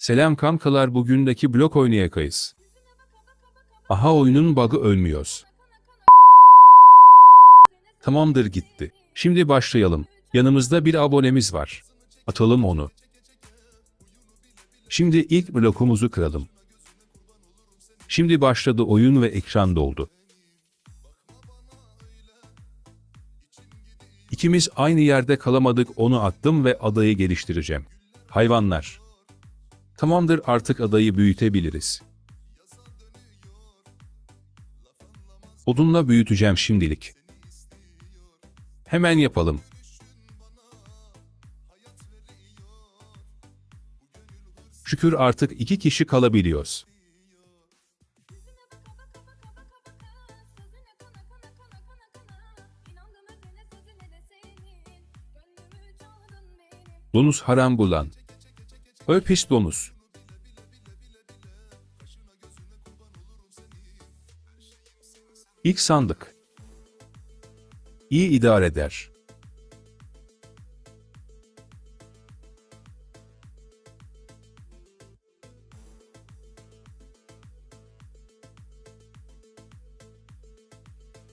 Selam kankalar bugündeki blok oynayakayız. Aha oyunun bug'ı ölmüyoruz. Tamamdır gitti. Şimdi başlayalım. Yanımızda bir abonemiz var. Atalım onu. Şimdi ilk blokumuzu kıralım. Şimdi başladı oyun ve ekran doldu. İkimiz aynı yerde kalamadık onu attım ve adayı geliştireceğim. Hayvanlar. Tamamdır artık adayı büyütebiliriz. Odunla büyüteceğim şimdilik. Hemen yapalım. Şükür artık iki kişi kalabiliyoruz. Donuz haram bulan. Öl pis donuz. İlk sandık. İyi idare eder.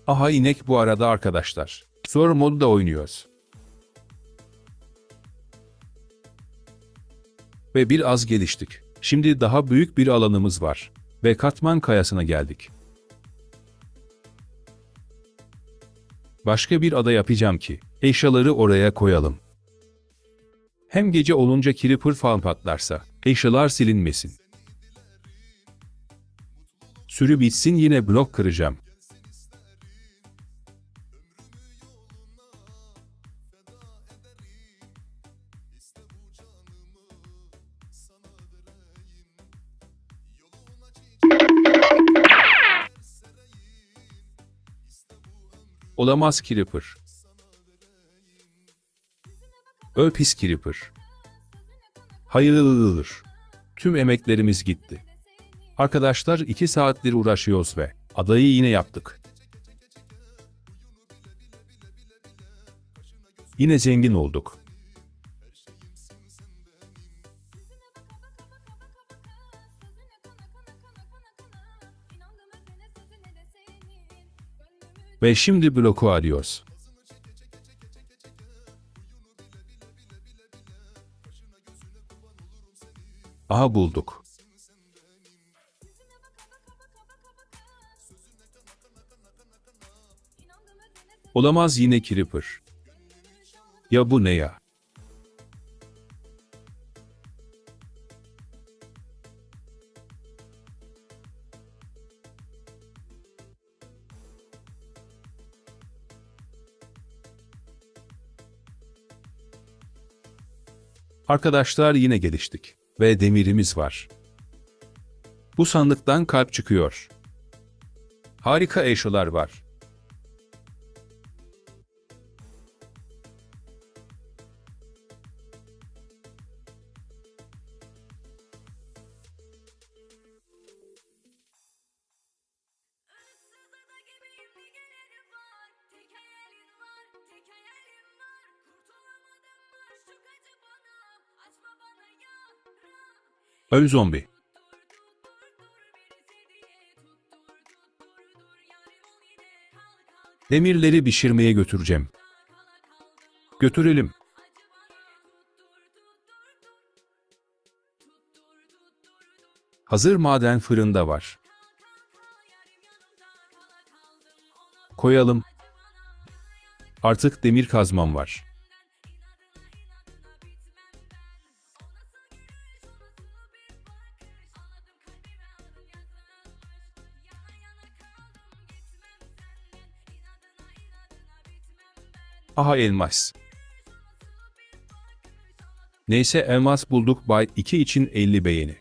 Aha inek bu arada arkadaşlar. Zor modda oynuyoruz. Ve biraz geliştik. Şimdi daha büyük bir alanımız var. Ve katman kayasına geldik. Başka bir ada yapacağım ki, eşyaları oraya koyalım. Hem gece olunca creeper falan patlarsa, eşyalar silinmesin. Sürü bitsin yine blok kıracağım. Olamaz Creeper. Öl pis Creeper. Hayırlıdır. Tüm emeklerimiz gitti. Arkadaşlar iki saattir uğraşıyoruz ve adayı yine yaptık. Yine zengin olduk. Ve şimdi bloku arıyoruz. Aha bulduk. Olamaz yine Creeper. Ya bu ne ya? Arkadaşlar yine geliştik ve demirimiz var. Bu sandıktan kalp çıkıyor. Harika eşyalar var. Tuttur tuttur dur Tuttur tuttur dur Hazır maden fırında var. Koyalım. Artık demir kazmam var. Aha elmas. Neyse elmas bulduk bay 2 için 50 beğeni.